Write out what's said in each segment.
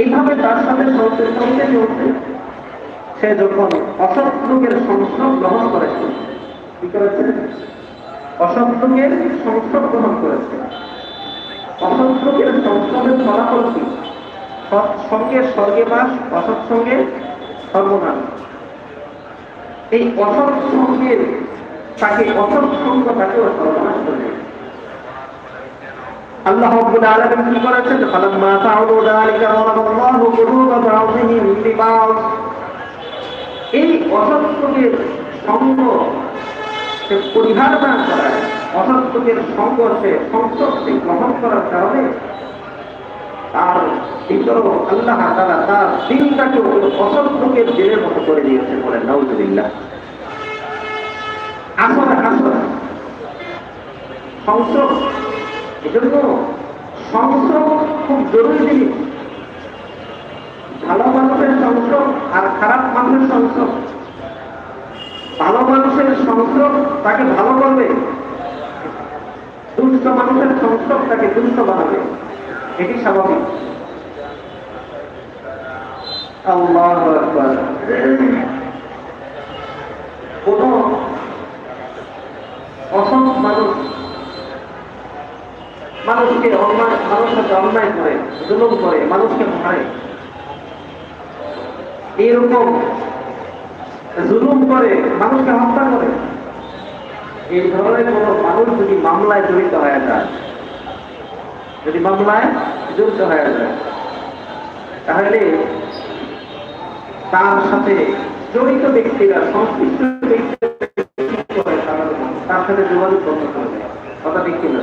এইভাবে তার সাথে চলতে চলতে সে যখন অসৎ লোকের সংস্রব গ্রহণ করেছে, কি করেছে? অসৎ সংস্রব গ্রহণ করেছে। অসৎ লোকের সংস্রবের ফলাফল কি? সৎসঙ্গে স্বর্গে বাস, অসৎ সঙ্গে সর্বনাশ। এই অসৎ সঙ্গের তাকে অসৎ সঙ্গ তাকেও সর্বনাশ করে। আল্লাহ রাব্বুল আলামিন কি করেছেন ফালাম্মা তাউদু যালিকা রাদাল্লাহু কুলুবা বা'দিহিম বিবা'দ এই অসত্যকের সঙ্গ পরিহার না করায় অসত্যকের সঙ্গ সংসদকে গ্রহণ করার কারণে তার ভিতর আল্লাহ তারা তার দিনটাকে অসত্যকের দিনের মতো করে দিয়েছে বলেন নাউজুবিল্লাহ। আসলে আসলে সংসদ এজন্য সংসদ খুব জরুরি জিনিস। ভালো মানুষের সংসদ আর খারাপ মানুষের সংসদ। ভালো মানুষের সংসদ তাকে ভালো করবে দুষ্ট মানুষের সংসদ তাকে দুষ্ট বানাবে। এটি স্বাভাবিক। কোন অসৎ মানুষ মানুষকে অন্যায় মানুষের অন্যায় করে, জুলুম করে, মানুষকে মারে এইরকম জুলুম করে, মানুষকে হত্যা করে। এই ধরনের কোন মানুষ যদি মামলায় জড়িত হয়ে যায়, যদি মামলায় জড়িত হয়ে যায়, তাহলে তার সাথে জড়িত ব্যক্তিরা, সংশ্লিষ্ট ব্যক্তিরা তার সাথে যোগাযোগ করতে হবে কথা ঠিক কিনা?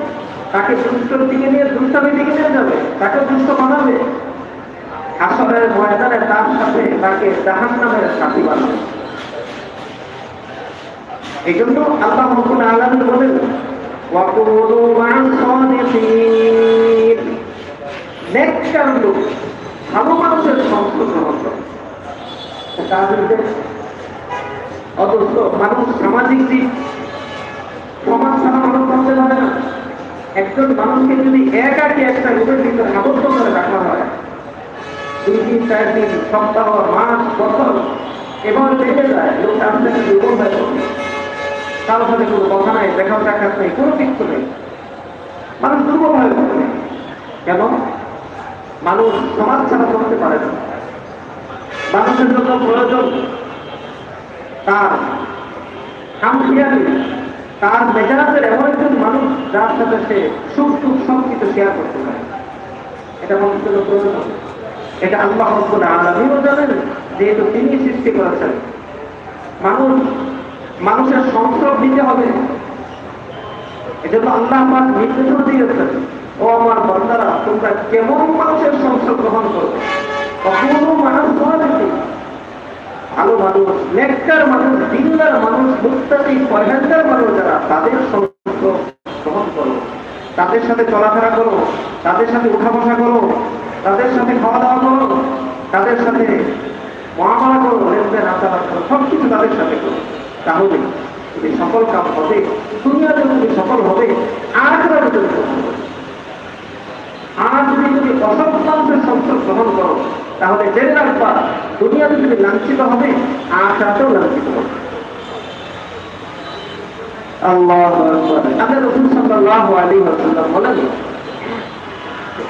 তাকে দুষ্টর দিকে নিয়ে দুষ্টামির দিকে নিয়ে যাবে, তাকে দুষ্ট বানাবে। আসরের ময়দানে তার সাথে তাকে জাহান নামের সাথী বানাবে। এই জন্য আল্লাহ রব্বুল আলামিন বলেন মানুষ সামাজিক দিক, সমাজ ছাড়া মানুষ করতে পারে না। একজন মানুষকে যদি একাকি একটা রূপের ভিতরে আবদ্ধ করে রাখা হয়? দুই দিন চার দিন, সপ্তাহ, মাস, বছর, এবার বেড়ে যায় লোক আস্তে আস্তে দুর্বল হয়ে কারোর সাথে কোনো কথা নাই, দেখা সাক্ষাৎ নেই, কোনো কিছু নেই। মানুষ দুর্বল হয়ে পড়ে। কেন? মানুষ সমাজ ছাড়া করতে পারে না। মানুষের জন্য প্রয়োজন তার খামখিয়ালি। তার মেজাজের এমন একজন মানুষ যার সাথে সে সুখ সুখ সব কিছু শেয়ার করতে পারে। এটা জন্য প্রয়োজন। এটা আল্লাহ রব্বুল আলামিনও জানেন, যেহেতু তিনি সৃষ্টি করেছেন। মানুষ, মানুষের সংস্রব নিতে হবে। এজন্য আল্লাহ আমার নির্দেশনা দিয়েছেন, ও আমার বন্দারা, তোমরা কেমন মানুষের সংস্রব গ্রহণ করবে? কখনো মানুষ সমাজে ভালো মানুষ, নেককার মানুষ, দিনদার মানুষ মুক্তাকি পরহেজগার মানুষ যারা, তাদের সংস্রব গ্রহণ করো তাদের সাথে চলাফেরা করো, তাদের সাথে উঠা বসা করো, তাদের সাথে খাওয়া দাওয়া করো, তাদের সাথে মহামারা করো, লেনদেন আচার করো সব কিছু তাদের সাথে করো তাহলে তুমি সফল কাম হবে, দুনিয়াতে তুমি সফল হবে আর যদি হবে। আর যদি তুমি অসৎ মানুষের সংসদ গ্রহণ করো, তাহলে জেনে রাখবা দুনিয়াতে তুমি লাঞ্ছিত হবে আখরাতেও লাঞ্ছিত হবে।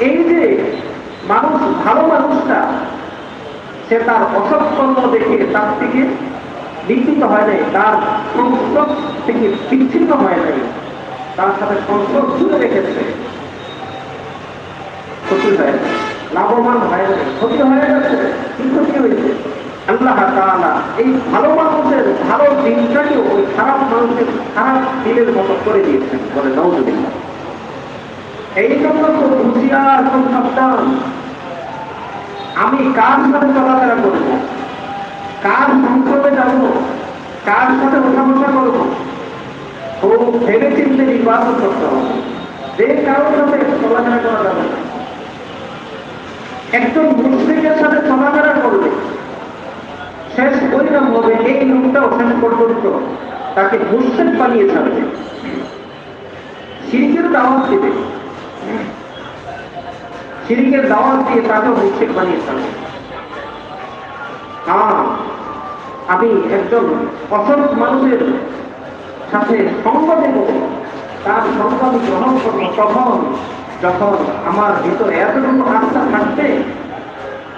এই যে মানুষ, ভালো মানুষটা, সে তার অসৎ কর্ম দেখে তার থেকে বিচ্ছিন্ন হয় নাই, তার সংসদ থেকে বিচ্ছিন্ন হয় নাই, তার সাথে সংসদ জুড়ে রেখেছে। ক্ষতি লাভবান হয় ক্ষতি হয়ে গেছে কি ক্ষতি হয়েছে? আল্লাহ তাআলা এই ভালো মানুষের ভালো দিনটাকে ওই খারাপ মানুষের খারাপ দিনের মতো করে দিয়েছেন বলে এই জন্য তো আমি কার সাথে চলাফেরা করব? কার সংসদে যাব? কার সাথে ওঠা বসা করব? ও ভেবে চিন্তে নির্বাচন করতে হবে। যে কারোর সাথে চলাফেরা করা যাবে না। একজন মুসলিমের সাথে চলাফেরা করবে। শেষ পরিণাম হবে এই লোকটাও শেষ পর্যন্ত তাকে মুসলিম বানিয়ে ছাড়বে। সিরিকের দাওয়াত দিবে। সিরিকের দাওয়াত দিয়ে তাকেও মুসলিম বানিয়ে ছাড়বে। আমি একজন অসৎ মানুষের সাথে সঙ্গ দেব তার সঙ্গ আমি গ্রহণ করব তখন যখন আমার ভিতরে এতটুকু আস্থা থাকবে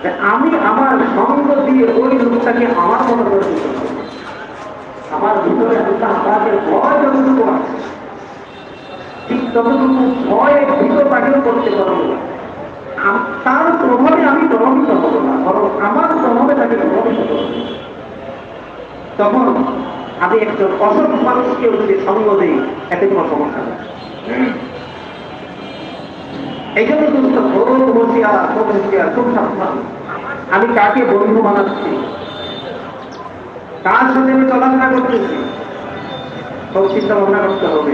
যে আমি আমার সঙ্গ দিয়ে ওই লোকটাকে আমার মতো করে দিতে। আমার ভিতরে আল্লাহ পাকের ভয় যতটুকু আছে, ঠিক ততটুকু ভয় ভীত তাকেও করতে পারব। তার প্রভাবে আমি প্রভাবিত হব না আমার প্রভাবে তাকে প্রভাবিত করব তখন আমি একজন অসৎ মানুষকে যদি সঙ্গ দিই, এতে কোনো সমস্যা নেই জন্য দুষ্ট খুব হুঁশিয়ার খুব হুঁশিয়ার খুব সাবধান। আমি কাকে বন্ধু বানাচ্ছি? কার সাথে আমি চলাফেরা করতেছি? সব চিন্তা ভাবনা করতে হবে।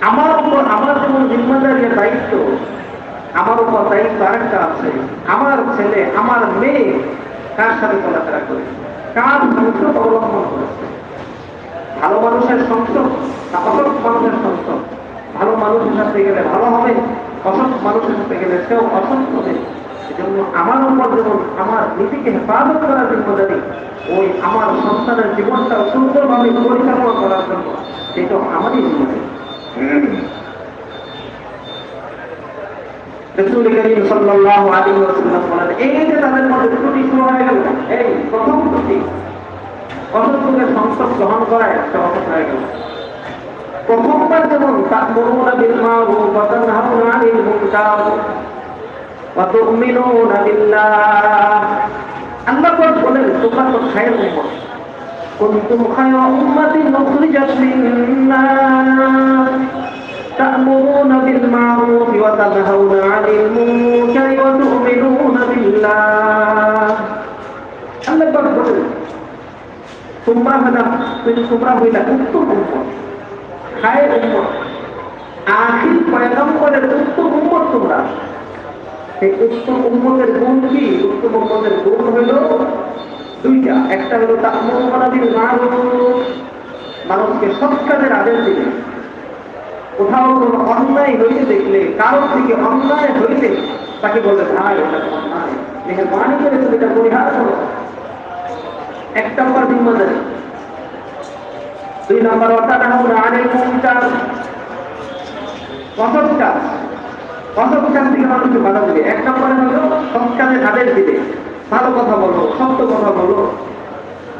আমার উপর, আমার যেমন জিম্মাদারি আর দায়িত্ব, আমার উপর দায়িত্ব আরেকটা আছে। আমার ছেলে, আমার মেয়ে কার সাথে চলাফেরা করে? কার সংসদ অবলম্বন করেছে? ভালো মানুষের সংসদ অসৎ মানুষের সংসদ ভালো মানুষের সাথে গেলে ভালো হবে? অসৎ মানুষের সাথে গেলে সেও অসৎ হবে এজন্য আমার উপর যেমন আমার নীতিকে হেফাজত করার জিম্মদারি ওই আমার সন্তানের জীবনটা সুন্দরভাবে পরিচালনা করার জন্য সেটা আমারই জিম্মদারি রসুল সংসদ গ্রহণ করায় একটা অসৎ হয়ে গেল। প্রথমবার যেমন তা'মুরুনা বিল মা'রুফ ওয়া তানহাউনা আনিল মুনকার ওয়া তু'মিনুনা বিল্লাহ আল্লাহ পাক বলেন তোমরা তো খায়ের উম্মত কুনতুম খায়রা উম্মাতিন উখরিজাত লিন-নাস تأمرون بالمعروف وتنهون عن المنكر وتؤمنون بالله আল্লাহ পাক বলেন তোমরা হলাম তোমরা হইলা উত্তম উম্মত খায়ের আখির পয়গম্বরের উত্তম উম্মত তোমরা। সেই উত্তম উম্মতের গুণ কি? উত্তম উম্মতের গুণ হইল দুইটা। একটা হলো তা'মুরুনা বিল মা'রুফ। মানুষকে সৎ কাজের আদেশ দিবে। কোথাও কোনো অন্যায় হইতে দেখলে, কারও থেকে অন্যায় হইলে তাকে বলবে ভাই তো অন্যায়। মেহরবানি করে তুমি এটা পরিহার করো। এক নম্বর জিম্মাদারি দুই নম্বর অর্থাৎ আমরা আনেক মুনকার অসৎ কাজ অসৎ কাজ থেকে মানুষকে বাধা দিবে এক নম্বরে হলো সৎ কাজে আদেশ দিবে। ভালো কথা বলো, সত্য কথা বলো।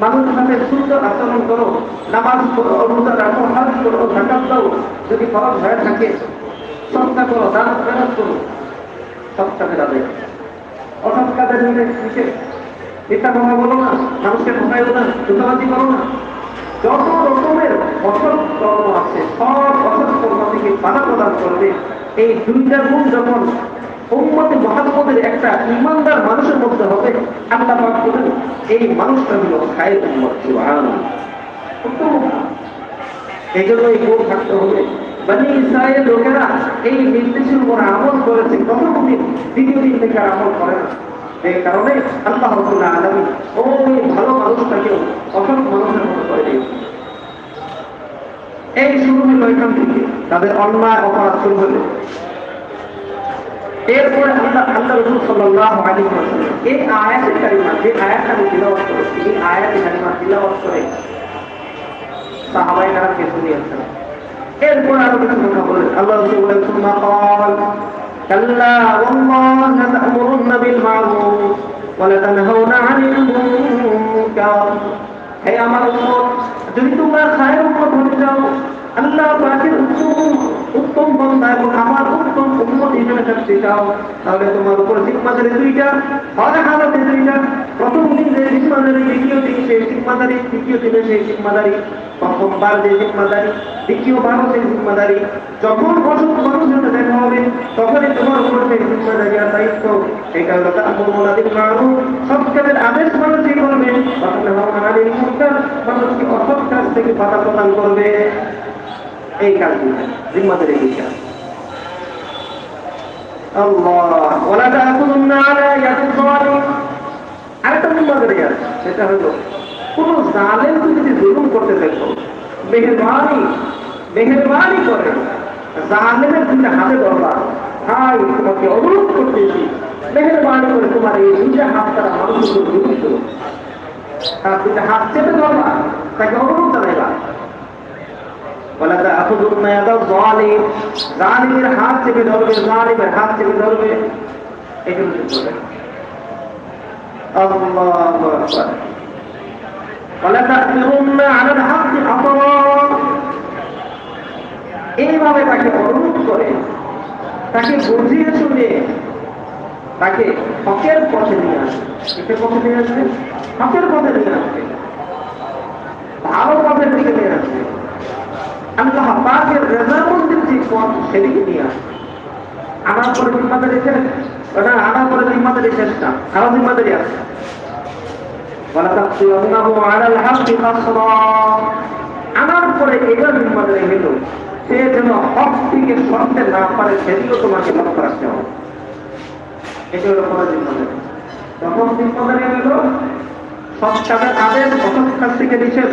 মানুষের সাথে সুন্দর আচরণ করো, নামাজ করো রোজা রাখো, হাজ করো, জাকাত দাও, যদি খরচ হয়ে থাকে, সৎকা করো, দান ফেরত করো। কাজে আদেশ। অসৎ কাজের নিষেধ মিথ্যা কথা বলো না, মানুষকে ঠকাইও না দুটাবাজি করো না। যত রকমের অসৎ কর্ম আছে, সব অসৎ কর্ম থেকে বাধা প্রদান করবে। এই দুইটা গুণ যখন উম্মতে মহাম্মদের একটা ইমানদার মানুষের মধ্যে হবে, আল্লাহ পাক বলেন, এই মানুষটা হলো খায়ের উম্মত এই জন্য এই গুণ থাকতে হবে। বানি ইসরায়েল লোকেরা এই নির্দেশের উপর আমল করেছে প্রথম দিন, দ্বিতীয় দিন থেকে আমল করে না। এই কারণে আল্লাহ রসুল্লাহ আলমী ওই ভালো মানুষটাকেও অসৎ মানুষের মতো করে দিয়েছে এই শুরু হলো এখান থেকে, তাদের অন্যায় অপরাধ শুরু হলো। এরপরে আল্লাহ আল্লাহ রসুল সাল্লাহ আলী এই আয়াতের কারিমা, যে আয়াত আমি তিলাওয়াত করেছি, এই আয়াতের কারিমা তিলাওয়াত করে সাহাবাই তারা কেসে নিয়েছেন এরপরে আরও কিছু কথা বলেন। আল্লাহ রসুল বলেন, সুম্মা كلا والله تأمرن بالمعروف ولتنهون عن المنكر হে আমার উম্মত যদি তোমরা খায়ের উম্মত হতে চাও আল্লাহ পাকের উত্তম উত্তম বন্ধা এবং আমার উত্তম উম্মত হিসেবে থাকতে চাও, তাহলে তোমার উপর জিম্মাদারি দুইটা হরে দুইটা। প্রথম দিন যে জিম্মাদারি দ্বিতীয় দিন সেই জিম্মাদারি তৃতীয় দিনে সেই জিম্মাদারি প্রথমবার যে জিম্মাদারি দ্বিতীয়বারও সেই জিম্মাদারি যখন অসুখ মানুষের দেখা হবে, তখনই তোমার উপর সেই জিম্মাদারি আর দায়িত্ব এই কারণে বিল মা'রুফ। সৎ কাজের আদেশ মানুষই করবে মানুষকে অসৎ কাজ থেকে বাধা প্রদান করবে। এই কাজগুলো জিম্মাদারি বিষয় আল্লাহ, ওয়ালা তা'খুদুন্না আলা ইয়াদিল যালিম আরেকটা আছে হলো, কোন জালেমকে করতে দেখো, মেহরবানি মেহরবানি করে, জালেমের দুইটা হাতে ধরবা, হাই, তোমাকে অনুরোধ করতেছি। মেহরবানি করে তোমার এই দুইটা হাত তারা মানুষের জুলুম করো তার দুইটা হাত চেপে ধরবা, তাকে অনুরোধ জানাইবা। থেকে ধরবে এইভাবে তাকে অনুরোধ করে, তাকে বুঝিয়ে শুনে তাকে হকের পথে নিয়ে আসবে কিসের পথে নিয়ে আসবে হকের পথে নিয়ে আসবে ভালো পথের দিকে নিয়ে আসবে আমি তো রেজামন্দির যে পথ সেদিকে নিয়ে আসব। আনার পরে জিম্মাদারি শেষ। না আনার পরে জিম্মাদারি শেষ না আরও জিম্মাদারি আছে। সে যেন হক থেকে সরতে না তোমাকে লক্ষ্য রাখতে হবে। এটা হলো পরে জিম্মাদারি। তখন জিম্মাদারি হইল সৎ কাজের থেকে নিষেধ।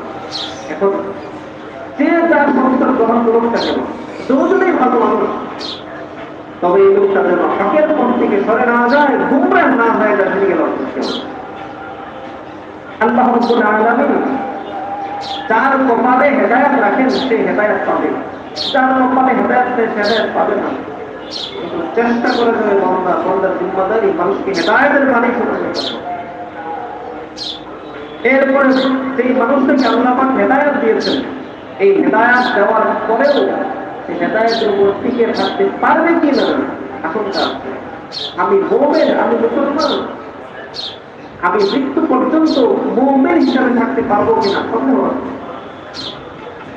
এখন যে যার সংস্কার গ্রহণ করুক কেন, দুজনেই ভালো মানুষ। তবে এই লোকটা যেন হকের পথ থেকে সরে না যায় গুমরাহ না হয়ে যায় সেদিকে লক্ষ্য আল্লাহ রব্বুল আলামিন যার কপালে হেদায়ত রাখেন, সে হেদায়ত পাবে। যার কপালে হেদায়ত সে হেদায়ত পাবে না। চেষ্টা করে যাবে বন্দা, বন্দার জিম্মাদারি মানুষকে হেদায়তের মালিক হতে। এরপরে সেই মানুষটাকে আল্লাহ পাক হেদায়ত দিয়েছেন। এই হেদায়ত দেওয়ার পরেও সে হেদায়তের উপর টিকে থাকতে পারবে কি না আশঙ্কা আমি মোমেন, আমি মুসলমান। আমি মৃত্যু পর্যন্ত মোমেন হিসাবে থাকতে পারব কিনা সন্দেহ।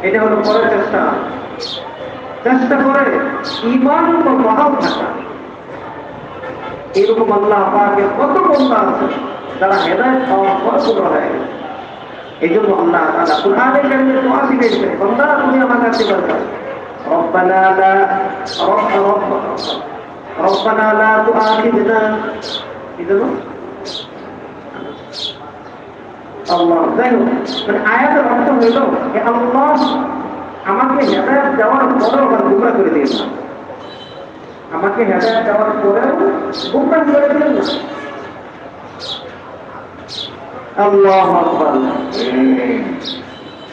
এটা হলো পরের চেষ্টা। চেষ্টা করে ইমান উপর বহাল থাকা। এরকম আল্লাহ পাকের কত বন্ধা আছে। যারা হেদায়ত পাওয়ার পর হয়ে এই জন্য আল্লাহ তাআলা কুরআনে কারিমে দোয়া শিখিয়েছেন বান্দা, তুমি আমার কাছে হোক মানে আমাকে হেদায়ত দেওয়ার পরেও আবার গুমরা করে দিয়েছে আমাকে হেদায়ত দেওয়ার পরেও গুমরা করে দিলেন না।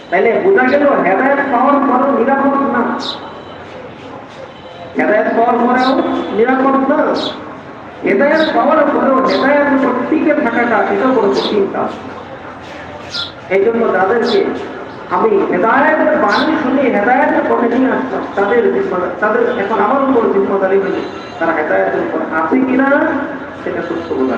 তাইলে বোঝা গেল হেদায়ত পাওয়ার পরও নিরাপদ না। হেদায়ত পাওয়ার পরেও নিরাপদ না। হেদায়ত পাওয়ার পরেও হেদায়ত টিকে থাকাটা এটা বড় কঠিন এই জন্য তাদেরকে আমি হেদায়তের বাণী শুনে হেদায়তের পথে নিয়ে আসলাম। তাদের তাদের এখন আমার উপর জিম্মাদারি হলে তারা হেদায়তের উপর আছে কিনা সেটা সুস্থ বোঝা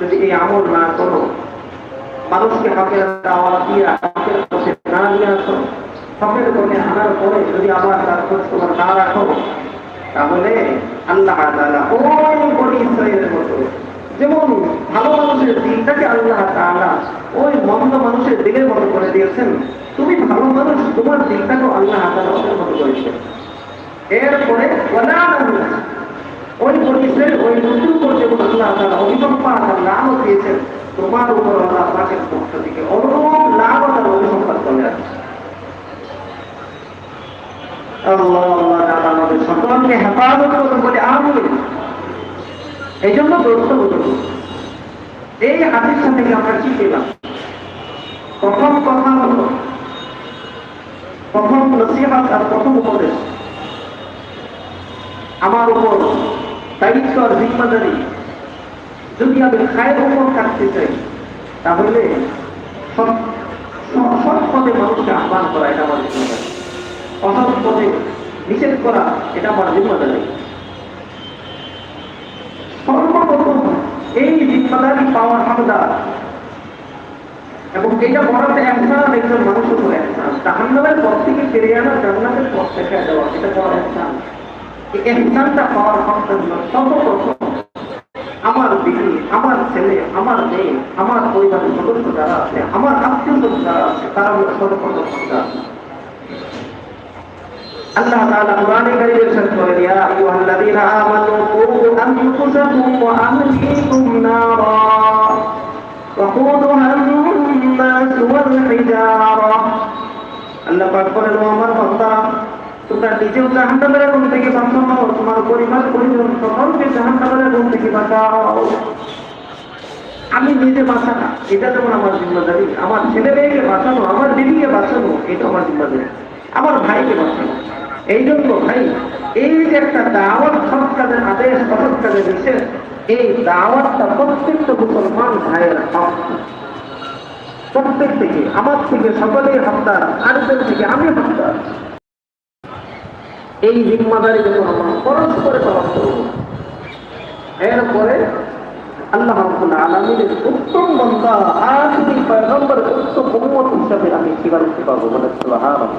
যদি এই আমল না করো, মানুষকে হকের দাওয়াত দিয়ে হকের পথে না নিয়ে আসো হকের পথে আনার পরে যদি আবার তার খোঁজ তোমার না রাখো, তাহলে আল্লাহ তাআলা ওই বনি ইসরায়েলের মতো, যেমন ভালো মানুষের দিলটাকে আল্লাহ তাআলা ওই মন্দ মানুষের দিলের মতো করে দিয়েছেন, তুমি ভালো মানুষ, তোমার দিলটাকেও আল্লাহ ওদের মতো করেছেন এরপরে ওই ইসরায়েল ওই নতুন করে যেমন আল্লাহ তাআলা ওকে তোমার উপর আল্লাহ পাকের পক্ষ থেকে অনুরূপ হেফাজত করুন বলে আমি এই জন্য থেকে আমরা কি প্রথম প্রথম প্রথম উপদেশ। আমার উপর দায়িত্ব আর জিম্মাদারি যদি আমি খায়ের উপর থাকতে চাই, তাহলে সৎ পথে মানুষকে আহ্বান করা এটা আমার জিম্মাদারি অসৎ পথে নিষেধ করা এটা আমার জিম্মাদারি সর্বপ্রথম এই জিম্মাদারি পাওয়ার হামদার এবং এটা বড়তে একসান একজন মানুষের উপর একসান জাহান্নামের পথ থেকে ফিরে আনা জান্নাতের পথ দেখা দেওয়া, এটা বড় একসান এই একসানটা পাওয়ার হকদার সর্বপ্রথম আমার দিদি আমার ছেলে আমার মেয়ে আমার পরিবারের সদস্য যারা আছে আমার আত্মীয় স্বজন যারা আছে তারা হলো সর্বপ্রথম হকদার আল্লাহ তাআলা কোরআনে কারীমে ইরশাদ করেন ইয়া আইয়ুহাল্লাযীনা আমানু কু আনফুসাকুম ওয়া আহলিকুম নারা وقودها الناس والحجارة আল্লাহ পাক বলেন ও আমার বান্দা তোমরা নিজেও জাহান্নামের আগুন থেকে বাঁচাও, তোমার পরিবার, পরিজন সকলকে জাহান্নামের আগুন থেকে বাঁচাও। আমি নিজে বাঁচানা এটা যেমন আমার জিম্মাদারি, আমার ছেলে মেয়েকে বাঁচানো, আমার দিদিকে বাঁচানো, এটা আমার জিম্মাদারি। আমার ভাইকে বাঁচানো। এই জন্য ভাই, এই যে একটা দাওয়াত সৎ কাজের আদেশ অসৎ কাজের এই দাওয়াতটা প্রত্যেকটা মুসলমান ভাইয়ের হক। প্রত্যেক থেকে, আমার থেকে সকলেই হকদার, আরেকজন থেকে আমি হকদার। এই জিম্মাদারি যখন আমরা পরস্পরে পালন করব এরপরে আল্লাহ রাব্বুল আলামিনের উত্তম বান্দা, আখিরি পয়গম্বর, উত্তম উম্মত হিসাবে আমি স্বীকারোক্তি পাবো বলে সুবহানাল্লাহ।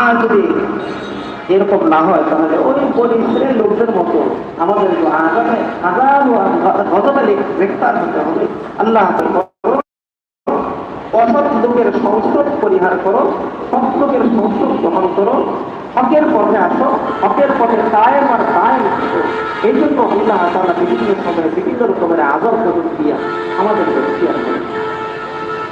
আর যদি এরকম না হয়, তাহলে ওই বলি লোকদের মতো আমাদের আগামী গ্রেফতার হতে হবে। আল্লাহ অসৎ লোকের সংস্রব পরিহার করো সৎ লোকের সংস্রব গ্রহণ করো, হকের পথে আসো, হকের পথে কায়েম আর কায়েম। এই জন্য আল্লাহ তারা বিভিন্ন সময়ে বিভিন্ন রকমের আদর প্রযুক্তি আমাদের আমাদেরকে করে